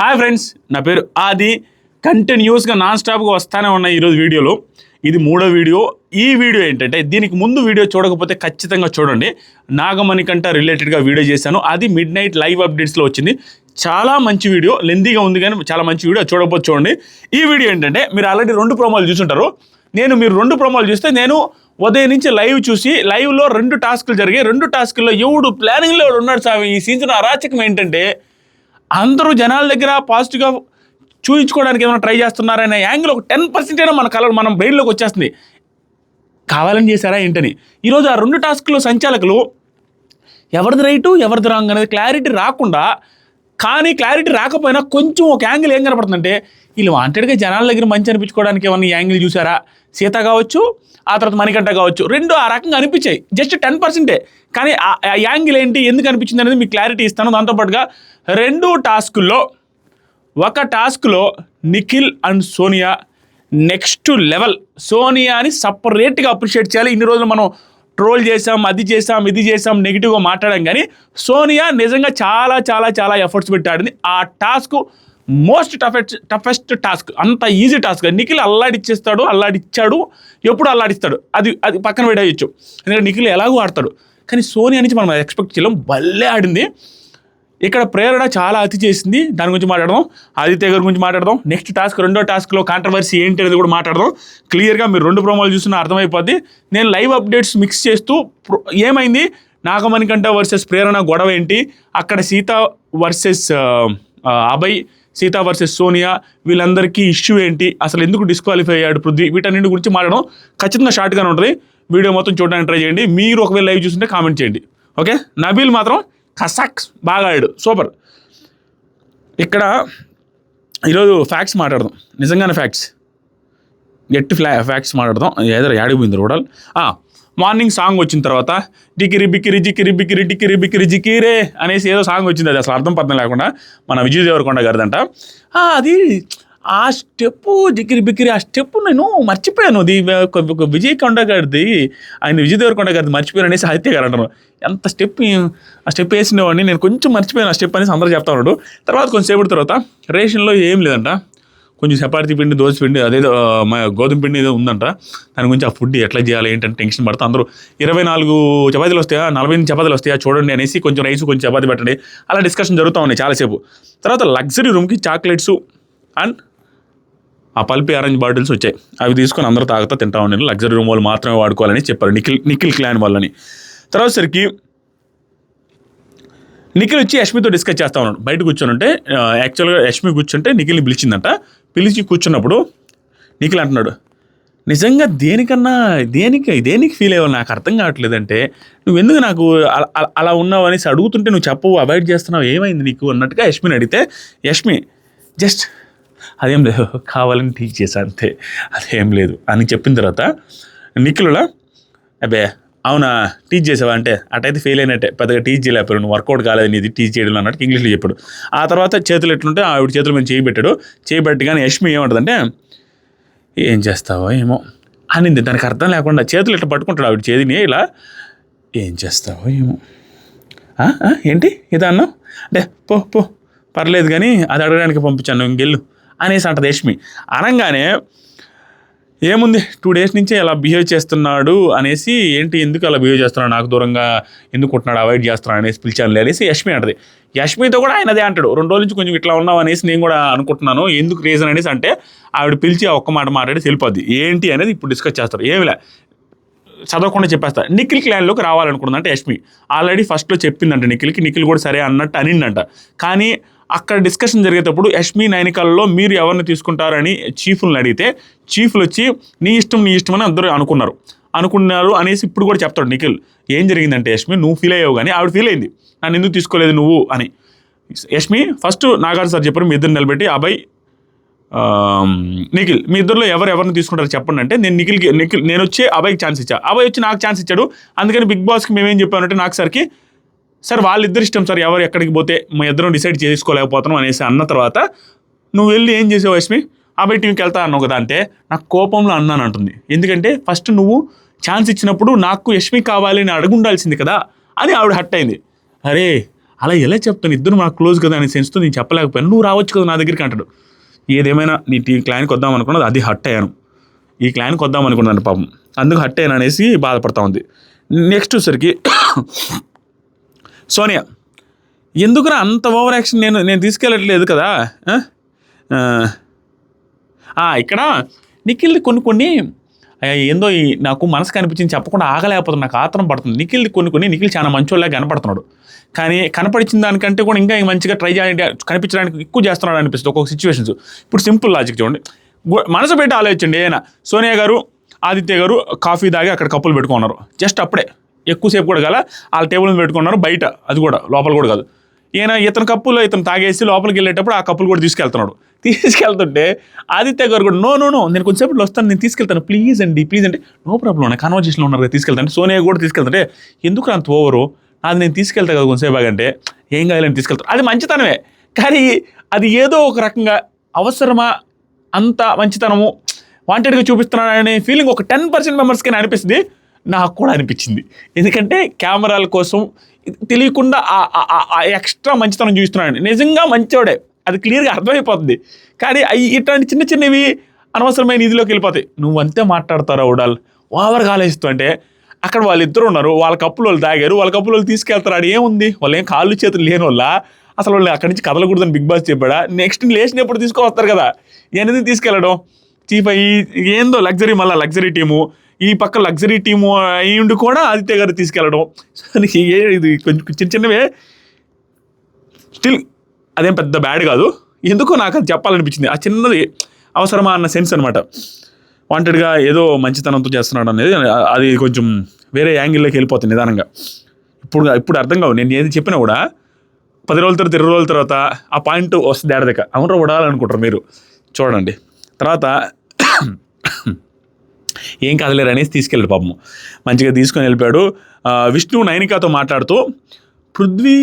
Hi friends నా పేరు ఆది. కంటిన్యూస్గా నాన్ స్టాప్గా వస్తానే ఉన్నాయి ఈరోజు వీడియోలో. ఇది మూడో వీడియో. ఈ వీడియో ఏంటంటే దీనికి ముందు వీడియో చూడకపోతే ఖచ్చితంగా చూడండి. నాగమణి కంట రిలేటెడ్గా వీడియో చేశాను. అది మిడ్ నైట్ లైవ్ అప్డేట్స్లో వచ్చింది. చాలా మంచి వీడియో. లెందీగా ఉంది కానీ చాలా మంచి వీడియో. చూడకపోతే చూడండి. ఈ వీడియో ఏంటంటే మీరు ఆల్రెడీ రెండు ప్రోమోలు చూసుంటారు. నేను మీరు రెండు ప్రోమోలు చూస్తే నేను ఉదయం నుంచి లైవ్ చూసి లైవ్లో రెండు టాస్కులు జరిగాయి. రెండు టాస్కుల్లో ఎవడు ప్లానింగ్లో ఉన్నాడు సామి ఈ సీజన్ అరాచకం ఏంటంటే అందరూ జనాల దగ్గర పాజిటివ్గా చూపించుకోవడానికి ఏమైనా ట్రై చేస్తున్నారనే యాంగిల్ ఒక టెన్ పర్సెంట్ అయినా మన కలర్ మనం బ్రెయిన్లోకి వచ్చేస్తుంది. కావాలని చేశారా ఏంటని? ఈరోజు ఆ రెండు టాస్క్లో సంచాలకులు ఎవరిది రైటు ఎవరిది రాంగ్ అనేది క్లారిటీ రాకుండా కానీ క్లారిటీ రాకపోయినా కొంచెం ఒక యాంగిల్ ఏం కనపడుతుందంటే వీళ్ళు వాంటెడ్గా జనాల దగ్గర మంచి అనిపించుకోవడానికి ఏమన్నా యాంగిల్ చూసారా సీత కావచ్చు ఆ తర్వాత మణికంఠ కావచ్చు రెండు ఆ రకంగా అనిపించాయి. జస్ట్ టెన్ పర్సెంటే. కానీ ఆ యాంగిల్ ఏంటి ఎందుకు అనిపించింది అనేది మీకు క్లారిటీ ఇస్తాను. దాంతోపాటుగా రెండు టాస్కుల్లో ఒక టాస్క్లో Nikhil and Sonia next level. సోనియాని సపరేట్గా అప్రిషియేట్ చేయాలి. ఇన్ని రోజులు మనం ట్రోల్ చేసాం అది చేసాం ఇది చేసాం నెగిటివ్గా మాట్లాడాం. కానీ సోనియా నిజంగా చాలా చాలా చాలా ఎఫర్ట్స్ పెట్టాడని ఆ task most toughest toughest task అంత ఈజీ టాస్క్. నిఖిల్ అల్లాడిచ్చేస్తాడు అల్లాడిచ్చాడు ఎప్పుడు అల్లాడిస్తాడు? అది అది పక్కన పెట్టేయచ్చు. ఎందుకంటే నిఖిల్ ఎలాగో ఆడతాడు. కానీ సోనియా నుంచి మనం ఎక్స్పెక్ట్ చేయలేం. భలే ఆడింది. ఇక్కడ ప్రేరణ చాలా అతి చేసింది. దాని గురించి మాట్లాడదాం. ఆదిత్య గారి గురించి మాట్లాడదాం. నెక్స్ట్ టాస్క్ రెండో టాస్క్లో కాంట్రవర్సీ ఏంటి అనేది కూడా మాట్లాడదాం. క్లియర్గా మీరు రెండు ప్రోమోలు చూస్తున్నా అర్థమైపోద్ది. నేను లైవ్ అప్డేట్స్ మిక్స్ చేస్తూ ఏమైంది? నాగమణికంఠ వర్సెస్ ప్రేరణ గొడవ ఏంటి? అక్కడ సీత వర్సెస్ అభయ్ సీతా వర్సెస్ సోనియా వీళ్ళందరికీ ఇష్యూ ఏంటి? అసలు ఎందుకు డిస్క్వాలిఫై అయ్యాడు పృథ్వీ? వీటన్నింటి గురించి మాట్లాడడం ఖచ్చితంగా షార్ట్గానే ఉంటుంది. వీడియో మొత్తం చూడడానికి ట్రై చేయండి. మీరు ఒకవేళ లైవ్ చూస్తుంటే కామెంట్ చేయండి. ఓకే నబీల్ మాత్రం కసాక్స్ బాగా ఆడాడు. సూపర్ ఇక్కడ ఈరోజు ఫ్యాక్ట్స్ మాట్లాడదాం. నిజంగానే ఫ్యాక్ట్స్ గట్టి ఫ్లా ఫ్యాక్ట్స్ మాట్లాడదాం. ఏదో యాడిపోయింది రోడల్. మార్నింగ్ సాంగ్ వచ్చిన తర్వాత డికిరి బికిరి జికిరి బికిరి డికిరి బికిరి జికిరే అనేసి ఏదో సాంగ్ వచ్చింది. అది అసలు అర్థం పర్థం లేకుండా మన విజయ్ దేవరకొండ గారిదంట అది ఆ స్టెప్పు జికిరి బికిరి ఆ స్టెప్ నేను మర్చిపోయాను. అది విజయ్ కొండ గారిది ఆయన విజయ్ దేవరకొండ గారిది మర్చిపోయాను అనేసి ఆదిత్య గారు అంటారు. ఎంత స్టెప్ ఆ స్టెప్ వేసినవాడిని నేను కొంచెం మర్చిపోయాను ఆ స్టెప్ అనేసి అందరూ చెప్తా ఉన్నాడు తర్వాత కొంచెంసేపటి తర్వాత రేషన్లో ఏం లేదంట. కొంచెం చపాతీ పిండి దోశ పిండి అదేదో మా గోధుమ పిండి ఏదో ఉందంట. దాని గురించి ఆ ఫుడ్ ఎట్లా చేయాలి ఏంటంటే టెన్షన్ పడతా. అందరూ ఇరవై నాలుగు చపాతీలు వస్తాయా? నలభై ఎనిమిది చపాతీలు వస్తాయా? చూడండి అనేసి కొంచెం రైస్ కొంచెం చపాతీ పెట్టండి. అలా డిస్కషన్ జరుగుతూ ఉన్నాయి చాలాసేపు. తర్వాత లగ్జరీ రూమ్కి చాక్లెట్స్ అండ్ ఆ పల్పి ఆరెంజ్ బాటిల్స్ వచ్చాయి. అవి తీసుకొని అందరూ తాగుతా తింటా ఉండే లగ్జరీ రూమ్ వాళ్ళు మాత్రమే వాడుకోవాలని చెప్పారు. నిఖిల్ నిఖిల్ క్లాన్ వాళ్ళని. తర్వాత సరికి నిఖిల్ వచ్చి యష్మితో డిస్కస్ చేస్తా ఉన్నాడు. బయట కూర్చొని ఉంటే యాక్చువల్గా యష్మి కూర్చుంటే నిఖిల్ని పిలిచిందంట. పిలిచి కూర్చున్నప్పుడు నిఖిల్ అంటున్నాడు నిజంగా దేనికన్నా దేనికి దేనికి ఫీల్ అయ్యావు? నాకు అర్థం కావట్లేదంటే నువ్వు ఎందుకు నాకు అలా ఉన్నావు అనేసి అడుగుతుంటే నువ్వు చెప్పవు అవాయిడ్ చేస్తున్నావు ఏమైంది నీకు? అన్నట్టుగా యష్మిని అడిగితే యష్మి జస్ట్ అదేం లేదు కావాలని టీచ్ చేశా అంతే అదేం లేదు అని చెప్పిన తర్వాత నిఖిలులా అబ్బే అవునా? టీచ్ చేసావా? అంటే అటైతే ఫెయిల్ అయినట్టే. పెద్దగా టీచ్ చేయలేకపోయాడు నువ్వు వర్కౌట్ కాలేదు నీది టీచ్ చేయడం అన్నట్టు ఇంగ్లీష్లో చెప్పాడు. ఆ తర్వాత చేతులు ఎట్లుంటే ఆవిడ చేతులు మేము చేయి పెట్టాడు. కానీ యష్మి ఏమంటుందంటే ఏం చేస్తావో ఏమో అనింది. దానికి అర్థం లేకుండా చేతులు ఇట్లా పట్టుకుంటాడు ఆవిడ చేతిని ఇలా ఏం చేస్తావో ఏమో "ఆ? ఏంటి? ఇది అన్నావు? అంటే పో పో పర్లేదు కానీ అది అడగడానికి పంపించాను ఇంకెళ్ళు అనేసి అంటది యష్మి. అనగానే ఏముంది? టూ డేస్ నుంచే అలా బిహేవ్ చేస్తున్నాడు అనేసి ఏంటి ఎందుకు అలా బిహేవ్ చేస్తున్నాడు? నాకు దూరంగా ఎందుకు ఉంటున్నాడు? అవాయిడ్ చేస్తున్నాడు అనేసి పిలిచాను అనేసి యష్మి అంటది. యష్మితో కూడా ఆయన అదే అంటాడు. రెండు రోజుల నుంచి కొంచెం ఇట్లా ఉన్నావు అనేసి నేను కూడా అనుకుంటున్నాను. ఎందుకు రీజన్ అనేసి అంటే ఆవిడ పిలిచి ఆ ఒక్క మాట మాట్లాడి వెళ్ళిపోద్ది ఏంటి అనేది ఇప్పుడు డిస్కస్ చేస్తారు. ఏమిలే చదవకుండా చెప్పేస్తా. నిఖిల్ క్లాన్లోకి రావాలనుకుందంటే యష్మి. ఆల్రెడీ ఫస్ట్లో చెప్పిందంట నిఖిల్కి. నిఖిల్ కూడా సరే అన్నట్టు అనిందంట. కానీ అక్కడ డిస్కషన్ జరిగేటప్పుడు యష్మి నైనికాలలో మీరు ఎవరిని తీసుకుంటారని చీఫ్లను అడిగితే చీఫ్లు వచ్చి నీ ఇష్టం నీ ఇష్టం అని అందరూ అనుకున్నారు. అనుకున్నారు అనేసి ఇప్పుడు కూడా చెప్తాడు నిఖిల్. ఏం జరిగిందంటే యష్మి నువ్వు ఫీల్ అయ్యావు కానీ ఆవిడ ఫీల్ అయింది. నన్ను ఎందుకు తీసుకోలేదు నువ్వు? అని. యష్మి ఫస్ట్ నాగార్జు సార్ చెప్పారు మీ ఇద్దరు నిలబెట్టి అబ్బాయి నిఖిల్ మీ ఇద్దరిలో ఎవరు ఎవరిని తీసుకుంటారు చెప్పండి అంటే నేను నిఖిల్కి నిఖిల్ నేను వచ్చి అబ్బాయికి ఛాన్స్ ఇచ్చా. అబ్బాయి వచ్చి నాకు ఛాన్స్ ఇచ్చాడు. అందుకని బిగ్ బాస్కి మేమేం చెప్పామంటే నాకు సార్కి సార్ వాళ్ళిద్దరు ఇష్టం సార్ ఎవరు ఎక్కడికి పోతే మా ఇద్దరం డిసైడ్ చేసుకోలేకపోతున్నాం అనేసి అన్న తర్వాత నువ్వు వెళ్ళి ఏం చేసావు యష్మి అబ్బాయి టీంకి వెళ్తా అన్నావు కదా అంటే నాకు కోపంలో అన్నాను అంటుంది. ఎందుకంటే ఫస్ట్ నువ్వు ఛాన్స్ ఇచ్చినప్పుడు నాకు యష్మి కావాలి అని అడుగుండాల్సింది కదా అని ఆవిడ హట్ అయింది. అరే అలా ఎలా చెప్తాను? ఇద్దరు నాకు క్లోజ్ కదా అనే సెన్స్తో నేను చెప్పలేకపోయాను. నువ్వు రావచ్చు కదా నా దగ్గరికి అంటాడు. ఏదేమైనా నీ టీ క్లైన్కి వద్దాం అనుకున్నది అది హట్ అయ్యాను. ఈ క్లైన్కి వద్దాం అనుకున్నాను పాపం. అందుకు హట్ అయ్యాను అనేసి బాధపడతా ఉంది. నెక్స్ట్ సరికి సోనియా ఎందుకురా అంత ఓవర్ యాక్షన్ నేను నేను తీసుకెళ్ళట్లేదు కదా? ఇక్కడ? నిఖిల్ కొన్ని కొన్ని ఏందో ఈ నాకు మనసు కనిపించింది చెప్పకుండా ఆగలేకపోతుంది నాకు ఆత్రం పడుతుంది. నిఖిల్ కొన్ని కొన్ని నిఖిల్ చాలా మంచోళ్ళగా కనపడుతున్నాడు. కానీ కనపడిచిన దానికంటే కూడా ఇంకా మంచిగా ట్రై చేయండి కనిపించడానికి ఎక్కువ చేస్తున్నాడు అనిపిస్తుంది ఒక్కొక్క సిచ్యువేషన్స్ ఇప్పుడు సింపుల్ లాజిక్ చూడండి. మనసు పెట్టి ఆలోచించండి ఏనా సోనియా గారు ఆదిత్య గారు కాఫీ తాగి అక్కడ కప్పులు పెట్టుకున్నారు. జస్ట్ అప్పుడే. ఎక్కువసేపు కూడా గల వాళ్ళ టేబుల్ మీద పెట్టుకున్నారు బయట అది కూడా లోపల కూడా కాదు. ఈయన ఇతని కప్పులో ఇతను తాగేసి లోపలికి వెళ్ళేటప్పుడు ఆ కప్పులు కూడా తీసుకెళ్తున్నాడు. తీసుకెళ్తుంటే ఆదిత్య గారు కూడా నో నో నో నేను కొంచెంసేపు వస్తాను నేను తీసుకెళ్తాను ప్లీజ్ అండి ప్లీజ్ అంటే నో ప్రాబ్లం నా కన్వర్జేషన్లో ఉన్నారు కదా తీసుకెళ్తాను. సోనియా కూడా తీసుకెళ్తుంటే ఎందుకు అంత ఓవరు అది నేను తీసుకెళ్తా కదా కొంచెంసేపు అంటే ఏం కావాలని తీసుకెళ్తాను. అది మంచితనమే. కానీ అది ఏదో ఒక రకంగా అవసరమా? అంత మంచితనము వాంటెడ్గా చూపిస్తున్నాడు అనే ఫీలింగ్ ఒక టెన్ పర్సెంట్ మెంబర్స్కి అనిపిస్తుంది. నాకు కూడా అనిపించింది. ఎందుకంటే కెమెరాల కోసం తెలియకుండా ఆ- ఎక్స్ట్రా మంచితనం చూస్తున్నాడు. నిజంగా మంచోడే. అది క్లియర్గా అర్థమైపోతుంది. కానీ అవి ఇట్లాంటి చిన్న చిన్నవి అనవసరమైన ఇదిలోకి వెళ్ళిపోతాయి. నువ్వు అంతే మాట్లాడతారా ఉడాల్? ఓవర్గా ఆలోచిస్తూ అంటే అక్కడ వాళ్ళిద్దరు ఉన్నారు. వాళ్ళ కప్పులు వాళ్ళు తాగారు. వాళ్ళ కప్పులు వాళ్ళు తీసుకెళ్తారు? ఆడ ఏముంది? వాళ్ళు ఏం కాళ్ళు చేతులు లేని వాళ్ళ? అసలు వాళ్ళు అక్కడి నుంచి కదలకూడదని బిగ్ బాస్ చెప్పాడా? నెక్స్ట్ లేచినప్పుడు తీసుకువస్తారు కదా. ఎనిమిది తీసుకెళ్ళడం? చీఫ్ అయ్యి ఏందో లగ్జరీ మళ్ళీ లగ్జరీ టీము. ఈ పక్క లగ్జరీ టీము అయి కూడా ఆదిత్య గారు తీసుకెళ్ళడం. ఏ ఇది కొంచెం చిన్న చిన్నవే. స్టిల్ అదేం పెద్ద బ్యాడ్ కాదు. ఎందుకో నాకు అది చెప్పాలనిపించింది. ఆ చిన్నది అవసరమా అన్న సెన్స్ అనమాట వాంటెడ్గా ఏదో మంచితనంతో చేస్తున్నాడు అనేది అది కొంచెం వేరే యాంగిల్లోకి వెళ్ళిపోతుంది నిదానంగా. ఇప్పుడు ఇప్పుడు అర్థం కావు. నేను ఏది చెప్పినా కూడా పది రోజుల తర్వాత ఇరవై రోజుల తర్వాత ఆ పాయింట్ వస్తుంది ఏడదక అవునరా ఉడాలనుకుంటారు మీరు. చూడండి. తర్వాత ఏం కదలేరు అనేసి తీసుకెళ్ళాడు పాపము. మంచిగా తీసుకొని వెళ్ళిపోయాడు. విష్ణు నైనికాతో మాట్లాడుతూ పృథ్వీ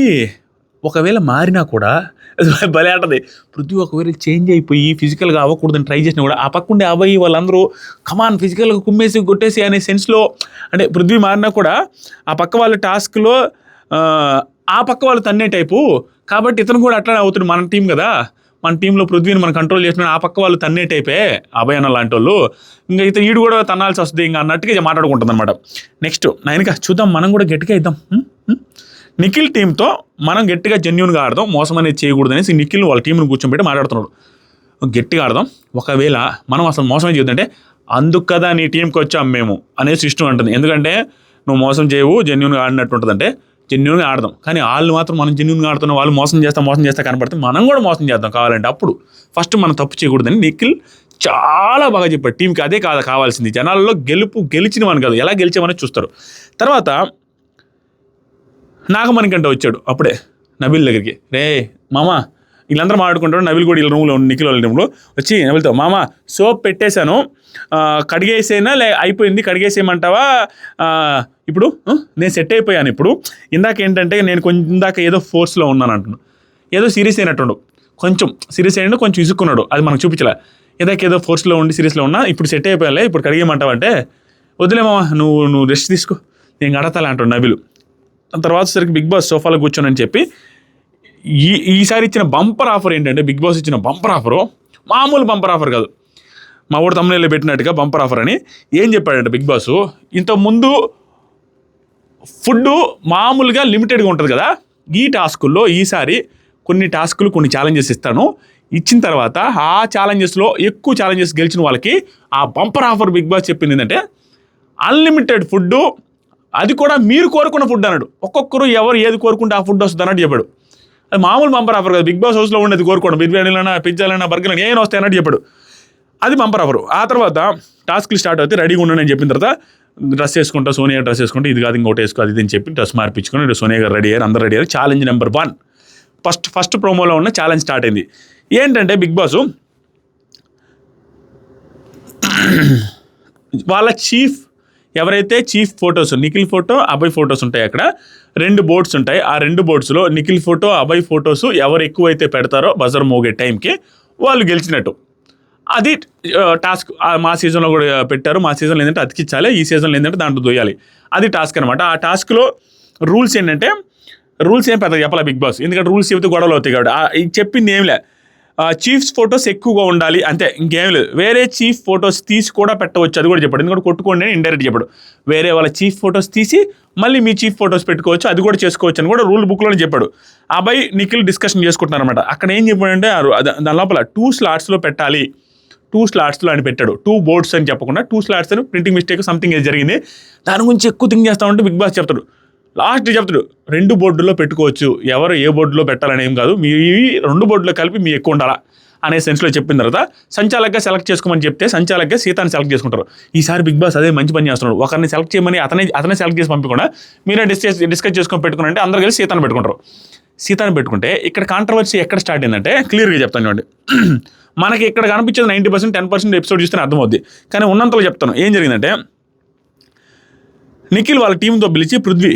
ఒకవేళ మారినా కూడా భలే ఆటది పృథ్వీ ఒకవేళ చేంజ్ అయిపోయి ఫిజికల్గా అవ్వకూడదని ట్రై చేసినా కూడా ఆ పక్కుండే అబ్బాయి వాళ్ళందరూ కమాన్ ఫిజికల్గా కుమ్మేసి కొట్టేసి అనే సెన్స్లో అంటే పృథ్వీ మారినా కూడా ఆ పక్క వాళ్ళ టాస్క్లో ఆ పక్క వాళ్ళు తన్నే టైపు. కాబట్టి ఇతను కూడా అట్లానే అవుతుంది మన టీం కదా. మన టీంలో పృథ్వీని మనం కంట్రోల్ చేసిన ఆ పక్క వాళ్ళు తన్నే టైపే అభయ అన్న లాంటి వాళ్ళు. ఇంకా అయితే ఈడు కూడా తన్నాల్సి వస్తుంది ఇంకా అన్నట్టుగా మాట్లాడుకుంటుంది అనమాట నెక్స్ట్ నైన్గా చూద్దాం మనం కూడా గట్టిగా ఇద్దాం నిఖిల్ టీంతో మనం గట్టిగా జెన్యున్గా ఆడదాం మోసం అనేది చేయకూడదు అనేసి నిఖిల్ వాళ్ళ టీంను కూర్చోబెట్టి మాట్లాడుతున్నాడు. గట్టిగా ఆడదాం. ఒకవేళ మనం అసలు మోసం చేయొద్దంటే అందుకు కదా నీ టీంకి వచ్చాం మేము అనేసి ఇష్టం అంటుంది ఎందుకంటే నువ్వు మోసం చేయవు జెన్యున్గా ఆడినట్టు ఉంటుందంటే జెన్యున్గా ఆడదాం. కానీ వాళ్ళు మాత్రం మనం జెన్యున్గా ఆడుతున్న వాళ్ళు మోసం చేస్తా మోసం చేస్తా కనపడితే మనం కూడా మోసం చేద్దాం కావాలంటే అప్పుడు. ఫస్ట్ మనం తప్పు చేయకూడదని నిఖిల్ చాలా బాగా చెప్పాడు. టీంకి అదే కాదు కావాల్సింది. జనాల్లో గెలుపు గెలిచిన కాదు. ఎలా గెలిచామని చూస్తారు. తర్వాత నాగమణికంట వచ్చాడు అప్పుడే నబిల్ దగ్గరికి. రే మామా వీళ్ళందరూ మాట్లాడుకుంటారు. నవిల్ కూడా వీళ్ళ రూమ్లో నిఖిల్ వాళ్ళ రూమ్లో వచ్చి నబిల్తో మామ సోప్ పెట్టేశాను. కడిగేసేనా? లే అయిపోయింది. కడిగేసేయమంటావా? ఇప్పుడు నేను సెట్ అయిపోయాను ఇప్పుడు. ఇందాక ఏంటంటే నేను కొంచెం ఇందాక ఏదో ఫోర్స్లో ఉన్నాను అంటున్నాను ఏదో సీరియస్ అయినట్టుండు. కొంచెం సీరియస్ అయినా కొంచెం ఇసుక్కున్నాడు. అది మనకు చూపించలే. ఏదాక ఏదో ఫోర్స్లో ఉండి సీరియస్లో ఉన్నా ఇప్పుడు సెట్ అయిపోయాలే ఇప్పుడు కడిగేయమంటావంటే వదిలే మామ నువ్వు నువ్వు రెస్ట్ తీసుకో. నేను కడతాలే అంటాడు నవిలు. తర్వాత సరికి బిగ్ బాస్ సోఫాలో కూర్చోనని చెప్పి ఈ ఈసారి ఇచ్చిన బంపర్ ఆఫర్ ఏంటంటే బిగ్ బాస్ ఇచ్చిన బంపర్ ఆఫరు మామూలు బంపర్ ఆఫర్ కాదు. మా ఊడ తమ్ముళ్ళు పెట్టినట్టుగా బంపర్ ఆఫర్ అని ఏం చెప్పాడంటే బిగ్ బాస్? ఇంతకుముందు ఫుడ్ మామూలుగా లిమిటెడ్గా ఉంటుంది కదా ఈ టాస్కుల్లో ఈసారి కొన్ని టాస్కులు కొన్ని ఛాలెంజెస్ ఇస్తాను. ఇచ్చిన తర్వాత ఆ ఛాలెంజెస్లో ఎక్కువ ఛాలెంజెస్ గెలిచిన వాళ్ళకి ఆ బంపర్ ఆఫర్ బిగ్ బాస్ చెప్పింది ఏంటంటే అన్లిమిటెడ్ ఫుడ్ అది కూడా మీరు కోరుకున్న ఫుడ్ అన్నాడు. ఒక్కొక్కరు ఎవరు ఏది కోరుకుంటే ఆ ఫుడ్ వస్తుంది అన్నట్టు చెప్పాడు. మామూలు బంపర్ ఆఫర్ కదా. బిగ్ బాస్ హౌస్లో ఉండేది కోరుకోవడం. బిర్యానీలైనా పిజ్జాలైనా బర్గర్లైనా ఏమైనా వస్తాయన్నట్టు చెప్పాడు. అది బంపర్ ఆఫర్. ఆ తర్వాత టాస్క్లు స్టార్ట్ అవుతాయి రెడీగా ఉండని అని చెప్పిన తర్వాత డ్రెస్ వేసుకుంటా సోనియా డ్రెస్ వేసుకుంటే ఇది కాదు ఇంకోటి వేసుకో అది ఇది అని చెప్పి డ్రెస్ మార్పించుకొని ఇటు సోనియా గారు రెడీ అయ్యారు. అందరు రెడీ అయ్యారు. Challenge number one. First first ప్రోమోలో ఉన్న ఛాలెంజ్ స్టార్ట్ అయింది. ఏంటంటే బిగ్ బాస్ వాళ్ళ చీఫ్ ఎవరైతే chief photos Nikhil photo Abhay photos ఉంటాయి అక్కడ రెండు బోర్డ్స్ ఉంటాయి. ఆ రెండు బోర్డ్స్లో నిఖిల్ ఫోటో అభయ్ ఫొటోస్ ఎవరు ఎక్కువైతే పెడతారో బజర్ మోగే టైంకి వాళ్ళు గెలిచినట్టు. అది టాస్క్ ఆ, మా సీజన్లో కూడా పెట్టారు. మా సీజన్లో ఏంటంటే అతికిచ్చాలి. ఈ సీజన్లో ఏంటంటే దాంట్లో దొయ్యాలి. అది టాస్క్ అనమాట ఆ టాస్క్లో రూల్స్ ఏంటంటే రూల్స్ ఏం పెద్ద చెప్పాలి బిగ్ బాస్? ఎందుకంటే రూల్స్ చెబితే గొడవలు అవుతాయి కాబట్టి. ఆ, చెప్పింది ఏంలే చీఫ్స్ ఫొటోస్ ఎక్కువగా ఉండాలి. అంతే ఇంకేం లేదు. వేరే చీఫ్ ఫొటోస్ తీసి కూడా పెట్టవచ్చు అది కూడా చెప్పాడు. ఎందుకంటే కొట్టుకోండి అని ఇండైరెక్ట్ చెప్పాడు. వేరే వాళ్ళ చీఫ్ ఫొటోస్ తీసి మళ్ళీ మీ చీఫ్ ఫొటోస్ పెట్టుకోవచ్చు అది కూడా చేసుకోవచ్చు అని కూడా రూల్ బుక్లోనే చెప్పాడు. ఆ అబ్బాయి నిఖిల్ డిస్కషన్ చేసుకుంటున్నారనమాట అక్కడ ఏం చెప్పాడంటే దాని లోపల టూ స్లాట్స్లో పెట్టాలి. టూ స్లాట్స్లో అని పెట్టాడు. టూ బోర్డ్స్ అని చెప్పకుండా టూ స్లాట్స్ అని ప్రింటింగ్ మిస్టేక్ సంథింగ్ జరిగింది. దాని గురించి ఎక్కువ థింక్ చేస్తా ఉంటే బిగ్ బాస్ చెప్తాడు. లాస్ట్ చెప్తాడు రెండు బోర్డుల్లో పెట్టుకోవచ్చు ఎవరు ఏ బోర్డులో పెట్టాలని ఏం కాదు మీ రెండు బోర్డులో కలిపి మీ ఎక్కువ ఉండాలా అనే సెన్స్లో చెప్పిన తర్వాత సంచాలకగా సెలెక్ట్ చేసుకోమని చెప్తే సంచాలకగా సీతాన్ని సెలెక్ట్ చేసుకుంటారు. ఈసారి బిగ్ బాస్ అదే మంచి పని చేస్తున్నాడు. ఒకరిని సెలెక్ట్ చేయమని అతనే అతనే సెలెక్ట్ చేసి పంపకుండా మీరే డిస్కస్ డిస్కస్ చేసుకొని పెట్టుకుని అందరూ కలిసి సీతాన్ని పెట్టుకుంటారు. సీతాన్ని పెట్టుకుంటే ఇక్కడ కాంట్రవర్సీ ఎక్కడ స్టార్ట్ అయిందంటే క్లియర్గా చెప్తాను చూడండి. మనకి ఇక్కడ కనిపించేది ninety percent ten percent episode చూస్తే అర్థమవుద్ది. కానీ ఉన్నంతలో చెప్తాను. ఏం జరిగిందంటే నిఖిల్ వాళ్ళ టీంతో పిలిచి పృథ్వీ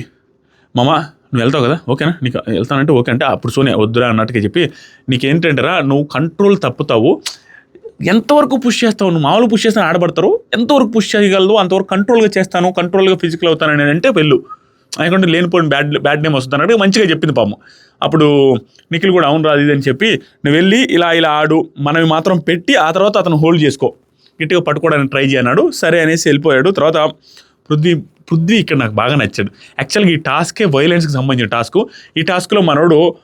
మామ నువ్వు వెళ్తావు కదా? ఓకేనా? నీకు వెళ్తానంటే ఓకే అంటే అప్పుడు సోనే వద్దురా అన్నట్టుగా చెప్పి నీకేంటంటారా నువ్వు కంట్రోల్ తప్పుతావు. ఎంతవరకు పుష్ చేస్తావు? నువ్వు మామూలు పుష్ చేస్తాను ఆడబడతారు. ఎంతవరకు పుష్ చేయగలదు? అంతవరకు కంట్రోల్గా చేస్తాను కంట్రోల్గా ఫిజికల్ అవుతానని అంటే వెళ్ళు. ఎందుకంటే లేనిపోయిన బ్యాడ్ బ్యాడ్ నేమ్ వస్తుంది అన్నట్టు మంచిగా చెప్పింది పాము. అప్పుడు నిఖిల్ కూడా అవును రాదు ఇది అని చెప్పి నువ్వు వెళ్ళి ఇలా ఇలా ఆడు మనవి మాత్రం పెట్టి ఆ తర్వాత అతను హోల్డ్ చేసుకో. గట్టిగా పట్టుకోవడానికి ట్రై చేయన్నాడు సరే అనేసి వెళ్ళిపోయాడు. తర్వాత పృథ్వీ పృథ్వీ ఇక్కడ నాకు బాగా నచ్చాడు. యాక్చువల్గా ఈ టాస్కే వైలెన్స్కి సంబంధించిన టాస్క్ ఈ టాస్క్లో మనోడు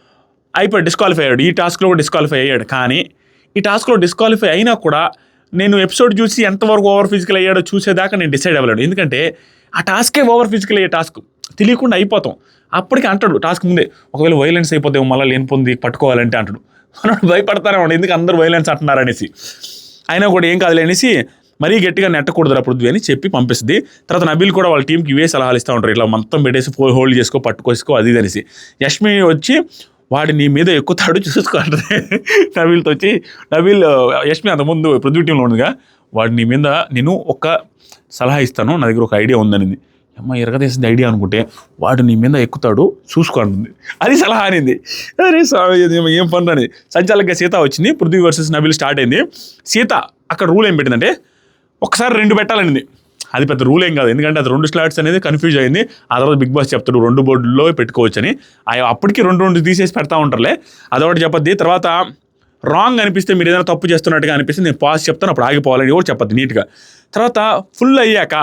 అయిపోయి డిస్క్వాలిఫై అయ్యాడు. ఈ టాస్క్లో కూడా డిస్క్వాలిఫై అయ్యాడు. కానీ ఈ టాస్క్లో డిస్క్వాలిఫై అయినా కూడా నేను ఎపిసోడ్ చూసి ఎంతవరకు ఓవర్ ఫిజికల్ అయ్యాడో చూసేదాకా నేను డిసైడ్ అవ్వలేడు ఎందుకంటే ఆ టాస్కే ఓవర్ ఫిజికల్ అయ్యే టాస్క్ తెలియకుండా అయిపోతాం. అప్పటికి అంటాడు టాస్క్ ముందే ఒకవేళ వైలెన్స్ అయిపోతే మళ్ళీ లేని పొంది పట్టుకోవాలంటే అంటాడు. మనోడు భయపడతానే ఉన్నాడు. ఎందుకు అందరూ వైలెన్స్ అంటున్నారు అనేసి. అయినా కూడా ఏం కాదులే అనేసి మరీ గట్టిగా నెట్టకూడదు పృథ్వీ అని చెప్పి పంపిస్తుంది. తర్వాత నబీల్ కూడా వాళ్ళ టీంకి ఇవే సలహాలు ఇస్తూ ఉంటారు. ఇట్లా మొత్తం పెట్టేసి ఫోర్ హోల్డ్ చేసుకో పట్టుకోసుకో అది ఇది అనేసి. యష్మి వచ్చి వాడి నీ మీద ఎక్కుతాడు చూసుకోండి. అంటది నబీల్తో వచ్చి నబీల్ యష్మి అంతకుముందు పృథ్వీ టీంలో ఉండగా వాడి నీ మీద నేను ఒక సలహా ఇస్తాను. నా దగ్గర ఒక ఐడియా ఉందనింది. అమ్మ ఎరగదేసింది ఐడియా అనుకుంటే వాడు నీ మీద ఎక్కుతాడు చూసుకో అంటుంది అది సలహా అనింది. అరే స్వామి ఏం పనులు అని. సంచాలకంగా సీత వచ్చింది. పృథ్వీ వర్సెస్ నబీల్ స్టార్ట్ అయింది. సీత అక్కడ రూల్ ఏం పెట్టిందంటే ఒకసారి రెండు పెట్టాలనింది. అది పెద్ద రూల్ ఏం కాదు. ఎందుకంటే అది రెండు స్లాట్స్ అనేది కన్ఫ్యూజ్ అయింది. ఆ తర్వాత బిగ్ బాస్ చెప్తాడు రెండు బోర్డుల్లో పెట్టుకోవచ్చని. ఆ- అప్పటికి రెండు రెండు తీసేసి పెడతా ఉంటారులే. అదొకటి చెప్పద్ది. తర్వాత రాంగ్ అనిపిస్తే మీరు ఏదైనా తప్పు చేస్తున్నట్టుగా అనిపిస్తే నేను పాస్ చెప్తాను అప్పుడు ఆగిపోవాలని కూడా చెప్పద్దు నీట్గా తర్వాత ఫుల్ అయ్యాక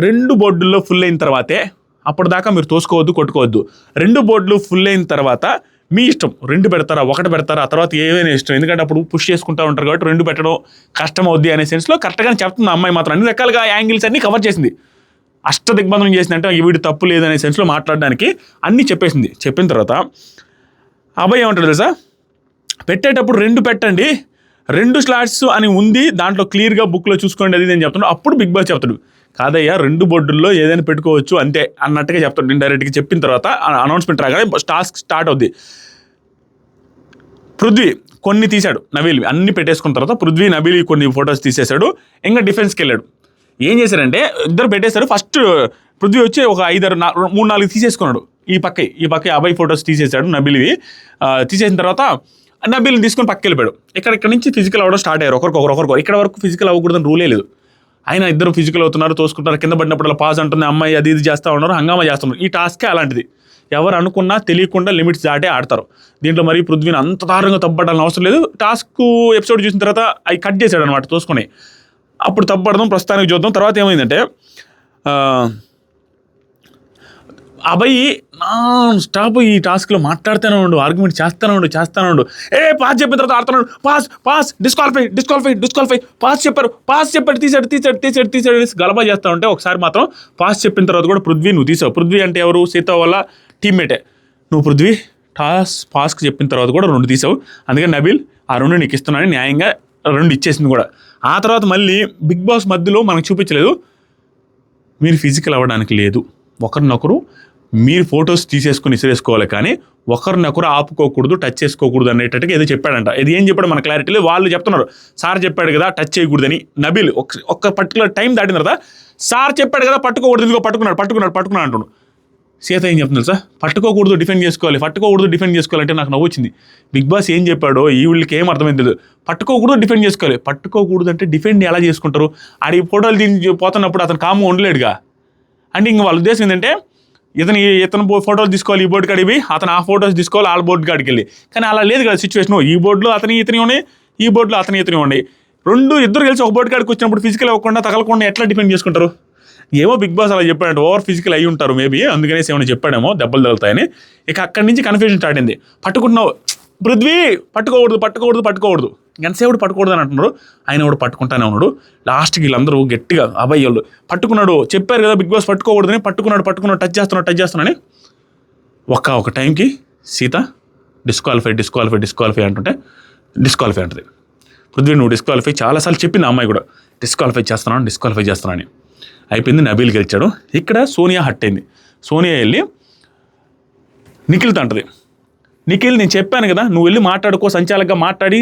రెండు బోర్డుల్లో ఫుల్ అయిన తర్వాతే అప్పటిదాకా మీరు తోసుకోవద్దు కొట్టుకోవద్దు. రెండు బోర్డులు ఫుల్ అయిన తర్వాత మీ ఇష్టం. రెండు పెడతారా ఒకటి పెడతారా ఆ తర్వాత ఏమైనా ఇష్టం. ఎందుకంటే అప్పుడు పుష్ చేసుకుంటా ఉంటారు కాబట్టి రెండు పెట్టడం కష్టం అవుద్ది అనే సెన్స్లో కరెక్ట్గానే చెప్తుంది అమ్మాయి మాత్రం. అన్ని రకాలుగా యాంగిల్స్ అన్ని కవర్ చేసింది. అష్ట దిగ్బంధనం చేసిందంటే వీడు తప్పు లేదనే సెన్స్లో మాట్లాడడానికి అన్నీ చెప్పేసింది. చెప్పిన తర్వాత అబ్బాయి ఏమంటాడు తెలుసా? పెట్టేటప్పుడు రెండు పెట్టండి రెండు స్లాట్స్ అని ఉంది దాంట్లో క్లియర్గా బుక్లో చూసుకోండి అది నేను చెప్తున్నాడు. అప్పుడు బిగ్ బాస్ చెప్తాడు. కాదయ్యా రెండు బోర్డుల్లో ఏదైనా పెట్టుకోవచ్చు అంతే అన్నట్టుగా చెప్తాడు. డైరెక్ట్గా చెప్పిన తర్వాత అనౌన్స్మెంట్ రాగానే టాస్క్ స్టార్ట్ అవుద్ది. పృథ్వీ కొన్ని తీశాడు నబీల్ అన్ని పెట్టేసుకున్న తర్వాత పృథ్వీ నవీల్ కొన్ని ఫొటోస్ తీసేశాడు ఇంకా డిఫెన్స్కి వెళ్ళాడు. ఏం చేశారంటే ఇద్దరు పెట్టేశారు. ఫస్ట్ పృథ్వీ వచ్చి ఒక ఐదారు మూడు నాలుగు తీసేసుకున్నాడు. ఈ పక్క ఈ పక్క అబ్బాయి ఫొటోస్ తీసేశాడు నబీల్వి తీసేసిన తర్వాత నబీల్ని తీసుకొని పక్కకి వెళ్ళిపోయాడు ఇక్కడ ఇక్కడ నుంచి ఫిజికల్ అవ్వడం స్టార్ట్ అయ్యారు. ఒకరికొకరు ఒకరికొకరు. ఇక్కడ వరకు ఫిజికల్ అవ్వకూడదని రూలే లేదు. ఆయన ఇద్దరు ఫిజికల్ అవుతున్నారు తోసుకుంటారు కింద పడినప్పుడు పాస్ అంటుంది అమ్మాయి అది ఇది చేస్తూ ఉన్నారు హంగామా చేస్తున్నారు. ఈ టాస్కే అలాంటిది. ఎవరు అనుకున్నా తెలియకుండా లిమిట్స్ దాటే ఆడతారు. దీంట్లో మరి పృథ్వీని అంత దారుణంగా తప్పబడాలని అవసరం లేదు. టాస్క్ ఎపిసోడ్ చూసిన తర్వాత అవి కట్ చేశాడు అనమాట తోసుకొని. అప్పుడు తప్పడదాం ప్రస్తుతానికి చూద్దాం. తర్వాత ఏమైందంటే అబ్బాయి నాన్ స్టాప్ ఈ టాస్క్లో మాట్లాడుతూనే ఉండు ఆర్గ్యుమెంట్ చేస్తూనే ఉండు చేస్తూనే ఉండు. ఏ పాస్ చెప్పిన తర్వాత ఆడుతున్నాడు. Pass pass disqualify disqualify disqualify pass చెప్పారు పాస్ చెప్పాడు తీసాడు తీసాడు తీసాడు తీసాడు గలబా చేస్తూ ఉంటే ఒకసారి మాత్రం పాస్ చెప్పిన తర్వాత కూడా పృథ్వీ నువ్వు తీసావు. పృథ్వీ అంటే ఎవరు? సీత వల్ల టీమ్మేటే నువ్వు పృథ్వీ టాస్ పాస్కి చెప్పిన తర్వాత కూడా రెండు తీసావు. అందుకని నబీల్ ఆ రెండు నీకు ఇస్తున్నాను న్యాయంగా రెండు ఇచ్చేసింది కూడా. ఆ తర్వాత మళ్ళీ బిగ్ బాస్ మధ్యలో మనకు చూపించలేదు. మీరు ఫిజికల్ అవ్వడానికి లేదు. ఒకరినొకరు మీరు ఫొటోస్ తీసేసుకుని ఇసిరేసుకోవాలి కానీ ఒకరినొకరు ఆపుకోకూడదు టచ్ చేసుకోకూడదు అనేటట్టుగా ఏదో చెప్పాడంట. ఇది ఏం చెప్పాడు మన క్లారిటీ లేదు. వాళ్ళు చెప్తున్నారు సార్ చెప్పాడు కదా టచ్ చేయకూడదని. నబీల్ ఒక ఒక పర్టికులర్ టైం దాటిన తర్వాత సార్ చెప్పాడు కదా పట్టుకోకూడదు ఇదిగో పట్టుకున్నాడు పట్టుకున్నాడు పట్టుకున్నాడు అంటున్నాడు సీత ఏం చెప్తుంది సార్ పట్టుకోకూడదు డిఫెండ్ చేసుకోవాలి పట్టుకోకూడదు డిఫెండ్ చేసుకోవాలంటే నాకు నవ్వు వచ్చింది బిగ్ బాస్ ఏం చెప్పాడో ఈ వీళ్ళకి ఏం అర్థమైంది తెలియదు పట్టుకోకూడదు డిఫెండ్ చేసుకోవాలి. పట్టుకోకూడదు అంటే డిఫెండ్ ఎలా చేసుకుంటారు? ఆడి ఫోటోలు తీసి పోతున్నప్పుడు అతను కాము ఉండలేడుగా. అంటే ఇంక వాళ్ళ ఉద్దేశం ఏంటంటే ఇతను ఇతను బో- ఫోటోలు తీసుకోవాలి ఈ బోర్డు కాడివి అతను ఆ ఫోటోస్ తీసుకోవాలి ఆ బోర్డు కాడికి వెళ్ళి. కానీ అలా లేదు కదా సిచ్యువేషన్ ఈ బోర్డులో అతని ఇతని ఉన్నాయి ఈ బోర్డులో అతని ఇతని ఉన్నాయి. రెండు ఇద్దరు కలిసి ఒక బోర్డు కాడికి వచ్చినప్పుడు ఫిజికల్ అవ్వకుండా తగలకుండా ఎట్లా డిపెండ్ చేసుకుంటారు? ఏమో బిగ్ బాస్ అలా చెప్పాడంటే ఓవర్ ఫిజికల్ అయి ఉంటారు మేబీ అందుకనేసి ఏమైనా చెప్పాడేమో దెబ్బలు తగులుతాయని. ఇక అక్కడి నుంచి కన్ఫ్యూజన్ స్టార్ట్ అయింది. పట్టుకుంటున్నావు. పృథ్వీ పట్టుకోకూడదు పట్టుకోకూడదు పట్టుకోకూడదు. ఎంతసేపు పట్టుకూడదు అని అంటున్నాడు. ఆయన కూడా పట్టుకుంటానే ఉన్నాడు. లాస్ట్కి వీళ్ళందరూ గట్టిగా అబ్బాయి వాళ్ళు పట్టుకున్నాడు చెప్పారు కదా బిగ్ బాస్ పట్టుకోకూడదని పట్టుకున్నాడు పట్టుకున్నాడు టచ్ చేస్తున్నాడు టచ్ చేస్తున్నాడని. ఒక ఒక టైంకి సీత డిస్క్వాలిఫై డిస్క్వాలిఫై డిస్క్వాలిఫై అంటుంటే డిస్క్వాలిఫై అంటుంది. పృథ్వీ నువ్వు డిస్క్వాలిఫై చాలాసార్లు చెప్పింది ఆ అమ్మాయి కూడా. డిస్క్వాలిఫై చేస్తున్నాను డిస్క్వాలిఫై చేస్తున్నాను అని అయిపోయింది నబీల్ గెలిచాడు. ఇక్కడ సోనియా హట్ అయింది. సోనియా వెళ్ళి నిఖిల్తో అంటది. నిఖిల్ నేను చెప్పాను కదా నువ్వు వెళ్ళి మాట్లాడుకో సంచాలకగా మాట్లాడి